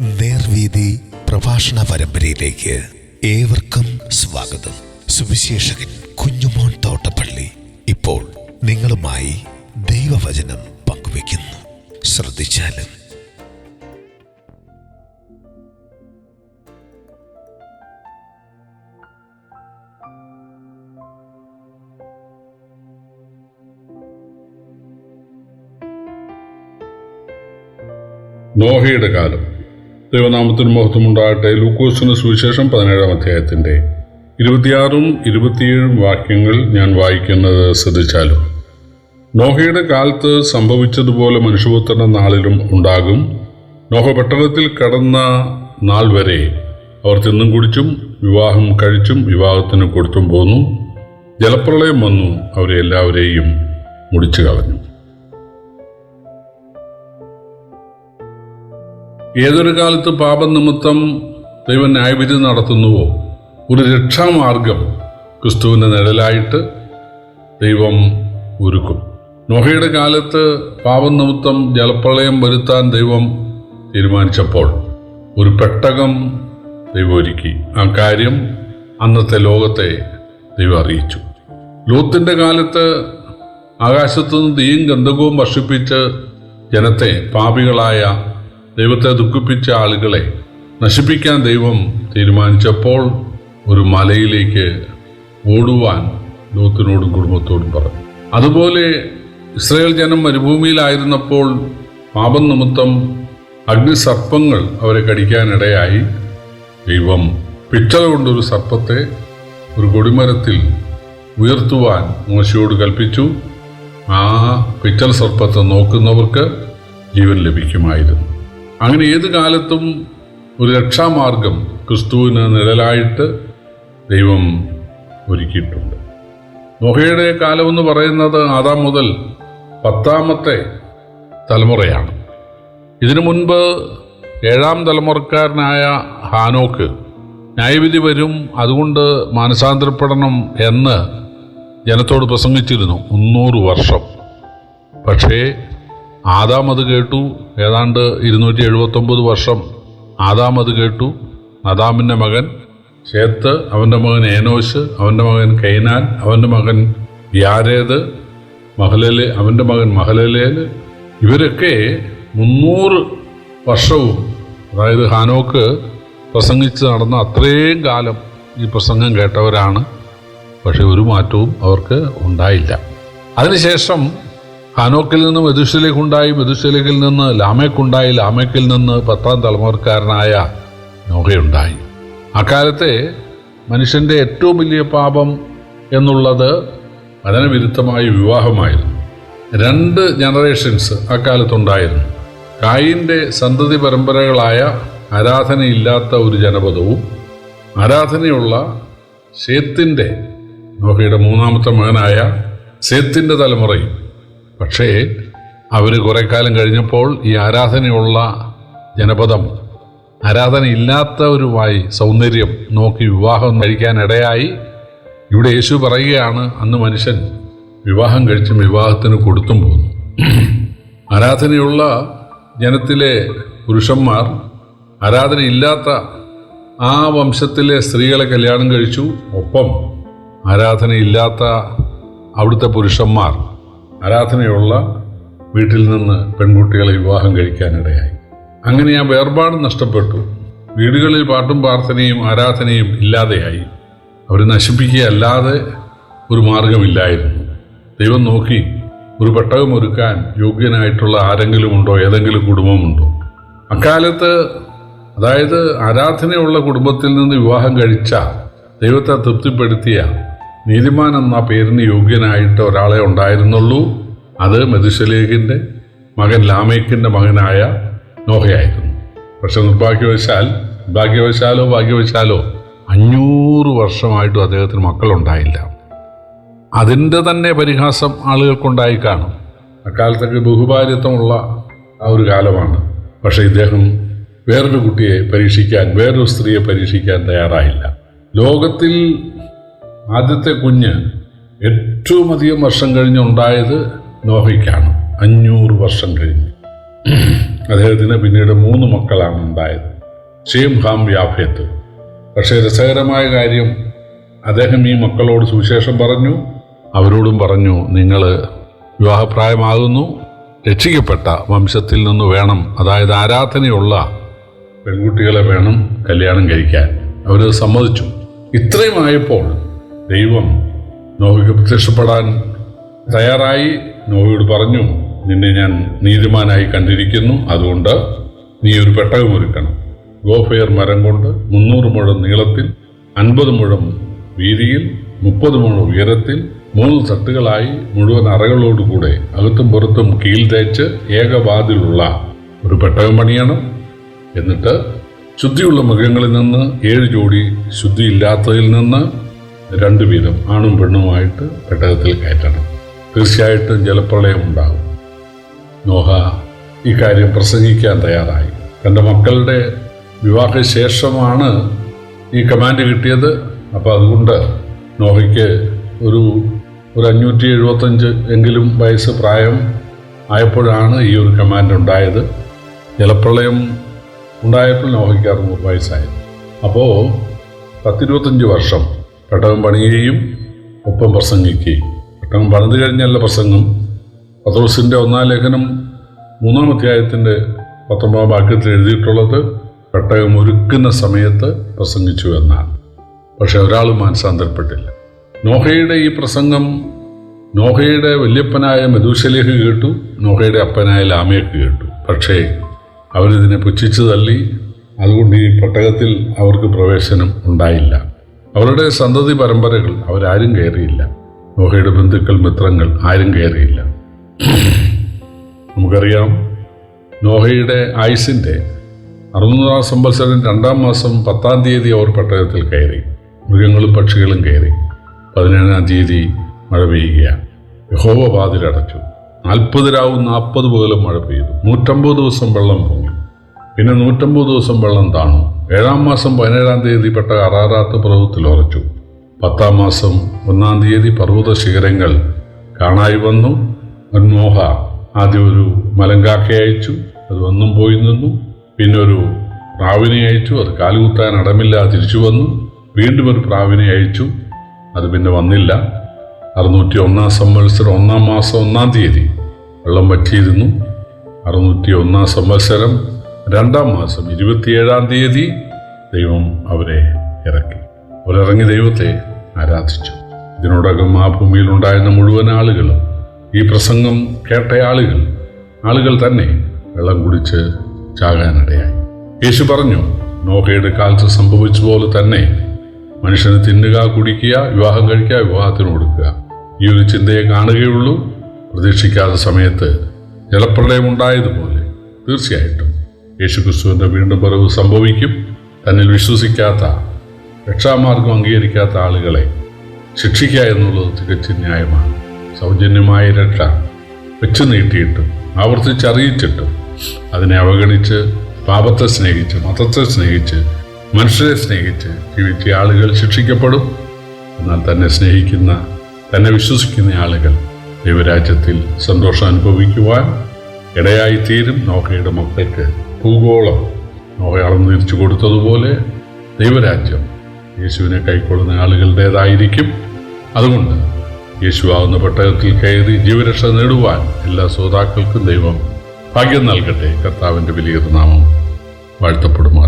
നേർവീതി പ്രഭാഷണ പരമ്പരയിലേക്ക് ഏവർക്കും സ്വാഗതം. സുവിശേഷകൻ കുഞ്ഞുമോൻ തോട്ടപ്പള്ളി ഇപ്പോൾ നിങ്ങളുമായി ദൈവവചനം പങ്കുവയ്ക്കുന്നു. ശ്രദ്ധിച്ചാലും. നോഹയുടെ കാലം. ദൈവനാമത്തിന് മഹത്വമുണ്ടാകട്ടെ. ലൂക്കോസിന് സുവിശേഷം പതിനേഴാം അധ്യായത്തിന്റെ ഇരുപത്തിയാറും ഇരുപത്തിയേഴും വാക്യങ്ങൾ ഞാൻ വായിക്കുന്നത് ശ്രദ്ധിച്ചാലും. നോഹയുടെ കാലത്ത് സംഭവിച്ചതുപോലെ മനുഷ്യപുത്രന്റെ നാളിലും ഉണ്ടാകും. നോഹ പട്ടണത്തിൽ കടന്ന നാൾ വരെ അവർ തിന്നും കുടിച്ചും വിവാഹം കഴിച്ചും വിവാഹത്തിന് കൊടുത്തും പോന്നു. ജലപ്രളയം വന്നു. അവരെ എല്ലാവരെയും മുടിച്ചു കളഞ്ഞു. ഏതൊരു കാലത്ത് പാപനിമിത്തം ദൈവം ന്യായവിധി നടത്തുന്നുവോ? ഒരു രക്ഷാമാർഗം ക്രിസ്തുവിന്റെ നിഴലായിട്ട് ദൈവം ഒരുക്കും. നോഹയുടെ കാലത്ത് പാപനിമിത്തം ജലപ്രളയം വരുത്താൻ ദൈവം തീരുമാനിച്ചപ്പോൾ ഒരു പെട്ടകം ദൈവം ഒരുക്കി. ആ കാര്യം അന്നത്തെ ലോകത്തെ ദൈവം അറിയിച്ചു. ലോത്തിന്റെ കാലത്ത് ആകാശത്തുനിന്ന് തീയും ഗന്ധകവും വർഷിപ്പിച്ച് ജനത്തെ പാപികളായ ദൈവത്തെ ദുഃഖിപ്പിച്ച ആളുകളെ നശിപ്പിക്കാൻ ദൈവം തീരുമാനിച്ചപ്പോൾ ഒരു മലയിലേക്ക് ഓടുവാൻ ലോത്തിനോടും കുടുംബത്തോടും പറഞ്ഞു. അതുപോലെ ഇസ്രായേൽ ജനം മരുഭൂമിയിലായിരുന്നപ്പോൾ പാപം നിമിത്തം അഗ്നിസർപ്പങ്ങൾ അവരെ കടിക്കാനിടയായി. ദൈവം പിച്ചള കൊണ്ടൊരു സർപ്പത്തെ ഒരു കൊടിമരത്തിൽ ഉയർത്തുവാൻ മോശയോട് കൽപ്പിച്ചു. ആ പിച്ചൽ സർപ്പത്തെ നോക്കുന്നവർക്ക് ജീവൻ ലഭിക്കുമായിരുന്നു. അങ്ങനെ ഏത് കാലത്തും ഒരു രക്ഷാമാർഗം ക്രിസ്തുവിന് നിഴലായിട്ട് ദൈവം ഒരുക്കിയിട്ടുണ്ട്. നോഹയുടെ കാലമെന്ന് പറയുന്നത് ആദാം മുതൽ പത്താമത്തെ തലമുറയാണ്. ഇതിനു മുൻപ് ഏഴാം തലമുറക്കാരനായ ഹാനോക്ക് ന്യായവിധി വരും അതുകൊണ്ട് മാനസാന്തരപ്പെടണം എന്ന് ജനത്തോട് പ്രസംഗിച്ചിരുന്നു മുന്നൂറ് വർഷം. പക്ഷേ ആദാം അത് കേട്ടു. ഏതാണ്ട് ഇരുന്നൂറ്റി എഴുപത്തൊമ്പത് വർഷം ആദാം അത് കേട്ടു. നദാമിന്റെ മകൻ ഷേത്ത് അവന്റെ മകൻ ഏനോശ് അവന്റെ മകൻ കൈനാൻ അവന്റെ മകൻ യാരേത് മഹലലെ അവന്റെ മകൻ മഹലലേൽ. ഇവരൊക്കെ മുന്നൂറ് വർഷവും അതായത് ഹാനോക്ക് പ്രസംഗിച്ച് നടന്ന അത്രയും കാലം ഈ പ്രസംഗം കേട്ടവരാണ്. പക്ഷെ ഒരു മാറ്റവും അവർക്ക് ഉണ്ടായില്ല. അതിനുശേഷം ഹാനോക്കിൽ നിന്ന് മെതുശലേഖുണ്ടായി മെതുശലേഖിൽ നിന്ന് ലാമേക്കുണ്ടായി. ലാമേക്കിൽ നിന്ന് പത്താം തലമുറക്കാരനായ നോഹയുണ്ടായി അക്കാലത്തെ മനുഷ്യന്റെ ഏറ്റവും വലിയ പാപം എന്നുള്ളത് വിരുദ്ധമായ വിവാഹമായിരുന്നു. രണ്ട് ജനറേഷൻസ് അക്കാലത്തുണ്ടായിരുന്നു. കായിന്റെ സന്തതി പരമ്പരകളായ ആരാധനയില്ലാത്ത ഒരു ജനപദവും ആരാധനയുള്ള ഷേത്തിന്റെ നോഹയുടെ മൂന്നാമത്തെ മകനായ സേത്തിന്റെ തലമുറയും പക്ഷേ അവർ കുറെ കാലം കഴിഞ്ഞപ്പോൾ ഈ ആരാധനയുള്ള ജനപദം ആരാധനയില്ലാത്ത ഒരു വായി സൗന്ദര്യം നോക്കി വിവാഹം കഴിക്കാനിടയായി ഇവിടെ യേശു പറയുകയാണ് അന്ന് മനുഷ്യൻ വിവാഹം കഴിച്ചും വിവാഹത്തിന് കൊടുത്തും പോന്നു. ആരാധനയുള്ള ജനത്തിലെ പുരുഷന്മാർ ആരാധനയില്ലാത്ത ആ വംശത്തിലെ സ്ത്രീകളെ കല്യാണം കഴിച്ചു. ഒപ്പം ആരാധനയില്ലാത്ത അവിടുത്തെ പുരുഷന്മാർ ആരാധനയുള്ള വീട്ടിൽ നിന്ന് പെൺകുട്ടികളെ വിവാഹം കഴിക്കാനിടയായി. അങ്ങനെ ആ വേർപാട് നഷ്ടപ്പെട്ടു. വീടുകളിൽ പാട്ടും പ്രാർത്ഥനയും ആരാധനയും ഇല്ലാതെയായി. അവർ നശിപ്പിക്കുകയല്ലാതെ ഒരു മാർഗമില്ലായിരുന്നു. ദൈവം നോക്കി ഒരു പെട്ടകം ഒരുക്കാൻ യോഗ്യനായിട്ടുള്ള ആരെങ്കിലും ഉണ്ടോ ഏതെങ്കിലും കുടുംബമുണ്ടോ? അക്കാലത്ത് അതായത് ആരാധനയുള്ള കുടുംബത്തിൽ നിന്ന് വിവാഹം കഴിച്ച ദൈവത്തെ തൃപ്തിപ്പെടുത്തിയ നീതിമാൻ എന്ന പേരിന് യോഗ്യനായിട്ട് ഒരാളെ ഉണ്ടായിരുന്നുള്ളൂ. അത് മെതുശലേഖിന്റെ മകൻ ലാമേക്കിന്റെ മകനായ നോഹയായിരുന്നു. പക്ഷെ നിർഭാഗ്യവശാൽ ഭാഗ്യവശാലോ ഭാഗ്യവശാലോ അഞ്ഞൂറ് വർഷമായിട്ടും അദ്ദേഹത്തിന് മക്കളുണ്ടായില്ല. അതിന്റെ തന്നെ പരിഹാസം ആളുകൾക്കുണ്ടായി കാണും. അക്കാലത്തൊക്കെ ബഹുഭാര്യത്വമുള്ള ആ ഒരു കാലമാണ്. പക്ഷേ ഇദ്ദേഹം വേറൊരു കുട്ടിയെ പരീക്ഷിക്കാൻ വേറൊരു സ്ത്രീയെ പരീക്ഷിക്കാൻ തയ്യാറായില്ല. ലോകത്തിൽ ആദ്യത്തെ കുഞ്ഞ് ഏറ്റവും അധികം വർഷം കഴിഞ്ഞ് ഉണ്ടായത് നോഹയ്ക്കാണ്. അഞ്ഞൂറ് വർഷം കഴിഞ്ഞ്. അദ്ദേഹത്തിന് പിന്നീട് മൂന്ന് മക്കളാണ് ഉണ്ടായത്. ഷെയ്ം ഹാം യാഫേത്ത് പക്ഷേ രസകരമായ കാര്യം അദ്ദേഹം ഈ മക്കളോട് സുവിശേഷം പറഞ്ഞു. അവരോടും പറഞ്ഞു നിങ്ങൾ വിവാഹപ്രായമാകുന്നു. രക്ഷിക്കപ്പെട്ട വംശത്തിൽ നിന്ന് വേണം അതായത് ആരാധനയുള്ള പെൺകുട്ടികളെ വേണം കല്യാണം കഴിക്കാൻ. അവർ സമ്മതിച്ചു. ഇത്രയുമായപ്പോൾ ദൈവം നോഹയ്ക്ക് പ്രത്യക്ഷപ്പെടാൻ തയ്യാറായി. നോഹയോട് പറഞ്ഞു നിന്നെ ഞാൻ നീതിമാനായി കണ്ടിരിക്കുന്നു. അതുകൊണ്ട് നീ ഒരു പെട്ടകം ഒരുക്കണം. ഗോഫെയർ മരം കൊണ്ട് മുന്നൂറ് മുഴം നീളത്തിൽ അൻപത് മുഴം വീതിയിൽ മുപ്പത് മുഴം ഉയരത്തിൽ മൂന്ന് തട്ടുകളായി മുഴുവൻ അറകളോടുകൂടെ അകത്തും പുറത്തും കീൽ തേച്ച് ഏകവാതിലുള്ള ഒരു പെട്ടകം പണിയണം. എന്നിട്ട് ശുദ്ധിയുള്ള മൃഗങ്ങളിൽ നിന്ന് ഏഴ് ജോഡി ശുദ്ധിയില്ലാത്തതിൽ നിന്ന് രണ്ടു വീതം ആണും പെണ്ണുമായിട്ട് പെട്ടകത്തിൽ കയറ്റണം. തീർച്ചയായിട്ടും ജലപ്രളയം ഉണ്ടാകും. നോഹ ഈ കാര്യം പ്രസംഗിക്കാൻ തയ്യാറായി. തന്റെ മക്കളുടെ വിവാഹശേഷമാണ് ഈ കമാൻഡ് കിട്ടിയത്. അപ്പോൾ അതുകൊണ്ട് നോഹയ്ക്ക് ഒരു ഒരു അഞ്ഞൂറ്റി എഴുപത്തഞ്ച് എങ്കിലും വയസ്സ് പ്രായം ആയപ്പോഴാണ് ഈ ഒരു കമാൻഡ് ഉണ്ടായത്. ജലപ്രളയം ഉണ്ടായപ്പോൾ നോഹയ്ക്ക് അറുന്നൂറ് വയസ്സായത് അപ്പോൾ പത്തിരുപത്തഞ്ച് വർഷം പെട്ടകം പണിയുകയും ഒപ്പം പ്രസംഗിക്കുകയും. പെട്ടകം പണിത് കഴിഞ്ഞല്ല പ്രസംഗം. പത്രോസിന്റെ ഒന്നാം ലേഖനം മൂന്നാം അധ്യായത്തിന്റെ പത്തൊമ്പതാം വാക്യത്തിൽ എഴുതിയിട്ടുള്ളത് പെട്ടകം ഒരുക്കുന്ന സമയത്ത് പ്രസംഗിച്ചു എന്നാണ്. പക്ഷെ ഒരാളും മാനസാന്തരപ്പെട്ടില്ല. നോഹയുടെ ഈ പ്രസംഗം നോഹയുടെ വല്യപ്പനായ മെദൂശലേഖ് കേട്ടു നോഹയുടെ അപ്പനായ ലാമേക്ക് കേട്ടു. പക്ഷേ അവരിതിനെ പുച്ഛിച്ചു തള്ളി അതുകൊണ്ട് ഈ പെട്ടകത്തിൽ അവർക്ക് പ്രവേശനം ഉണ്ടായില്ല. അവരുടെ സന്തതി പരമ്പരകൾ അവരാരും കയറിയില്ല. നോഹയുടെ ബന്ധുക്കൾ മിത്രങ്ങൾ ആരും കയറിയില്ല. നമുക്കറിയാം നോഹയുടെ ആയുസിന്റെ അറുന്നൂറാം സംവത്സരം രണ്ടാം മാസം പത്താം തീയതി അവർ പട്ടണത്തിൽ കയറി. മൃഗങ്ങളും പക്ഷികളും കയറി. പതിനേഴാം തീയതി മഴ പെയ്യുകയാണ്. യഹോവ വാതിലടച്ചു നാൽപ്പത് രാവും നാൽപ്പത് പകലും മഴ പെയ്തു. നൂറ്റമ്പത് ദിവസം വെള്ളം പൊങ്ങി. പിന്നെ നൂറ്റമ്പത് ദിവസം വെള്ളം താണു. ഏഴാം മാസം പതിനേഴാം തീയതി പെട്ട അറാറാത്ത് പർവതത്തിൽ ഉറച്ചു. പത്താം മാസം ഒന്നാം തീയതി പർവത ശിഖരങ്ങൾ കാണായി വന്നു. മൻമോഹ ആദ്യം ഒരു മലങ്കാക്ക അയച്ചു. അത് വന്നും പോയി നിന്നു. പിന്നെ ഒരു പ്രാവിനെ അയച്ചു. അത് കാലുകുത്താൻ അടമില്ല തിരിച്ചു വന്നു. വീണ്ടും ഒരു പ്രാവിനെ അയച്ചു. അത് പിന്നെ വന്നില്ല. അറുന്നൂറ്റി ഒന്നാം സംവത്സരം ഒന്നാം മാസം ഒന്നാം തീയതി വെള്ളം വറ്റിയിരുന്നു. അറുന്നൂറ്റി ഒന്നാം സംവത്സരം രണ്ടാം മാസം ഇരുപത്തിയേഴാം തീയതി ദൈവം അവരെ ഇറക്കി. അവരിറങ്ങി ദൈവത്തെ ആരാധിച്ചു. ഇതിനോടകം ആ ഭൂമിയിൽ ഉണ്ടായിരുന്ന മുഴുവൻ ആളുകളും ഈ പ്രസംഗം കേട്ട ആളുകൾ ആളുകൾ തന്നെ വെള്ളം കുടിച്ച് ചാകാനിടയായി. യേശു പറഞ്ഞു നോഹയുടെ കാലത്ത് സംഭവിച്ച പോലെ തന്നെ മനുഷ്യന് തിന്നുക കുടിക്കുക വിവാഹം കഴിക്കുക വിവാഹത്തിന് കൊടുക്കുക. ഈ ഒരു ചിന്തയെ കാണുകയുള്ളൂ. പ്രതീക്ഷിക്കാത്ത സമയത്ത് ജലപ്രളയം ഉണ്ടായതുപോലെ തീർച്ചയായിട്ടും യേശുക്രിസ്തുവിന്റെ വീണ്ടും പറവ് സംഭവിക്കും. തന്നിൽ വിശ്വസിക്കാത്ത രക്ഷാമാർഗം അംഗീകരിക്കാത്ത ആളുകളെ ശിക്ഷിക്കുക എന്നുള്ളത് തികച്ചും ന്യായമാണ്. സൗജന്യമായ രക്ഷ വെച്ചു നീട്ടിയിട്ടും ആവർത്തിച്ചറിയിച്ചിട്ടും അതിനെ അവഗണിച്ച് പാപത്തെ സ്നേഹിച്ച് മതത്തെ സ്നേഹിച്ച് മനുഷ്യരെ സ്നേഹിച്ച് ജീവിച്ച ആളുകൾ ശിക്ഷിക്കപ്പെടും. എന്നാൽ തന്നെ സ്നേഹിക്കുന്ന തന്നെ വിശ്വസിക്കുന്ന ആളുകൾ ദൈവരാജ്യത്തിൽ സന്തോഷം അനുഭവിക്കുവാൻ ഇടയായി തീരും നോഹയുടെ മക്കൾക്ക് ഭൂഗോളം. അളന്ന് തിരിച്ചു കൊടുത്തതുപോലെ ദൈവരാജ്യം യേശുവിനെ കൈക്കൊള്ളുന്ന ആളുകളുടേതായിരിക്കും. അതുകൊണ്ട് യേശുവാകുന്ന പെട്ടകത്തിൽ കയറി ജീവരക്ഷ നേടുവാൻ എല്ലാ ശ്രോതാക്കൾക്കും ദൈവം ഭാഗ്യം നൽകട്ടെ. കർത്താവിന്റെ വലിയൊരു നാമം വാഴ്ത്തപ്പെടും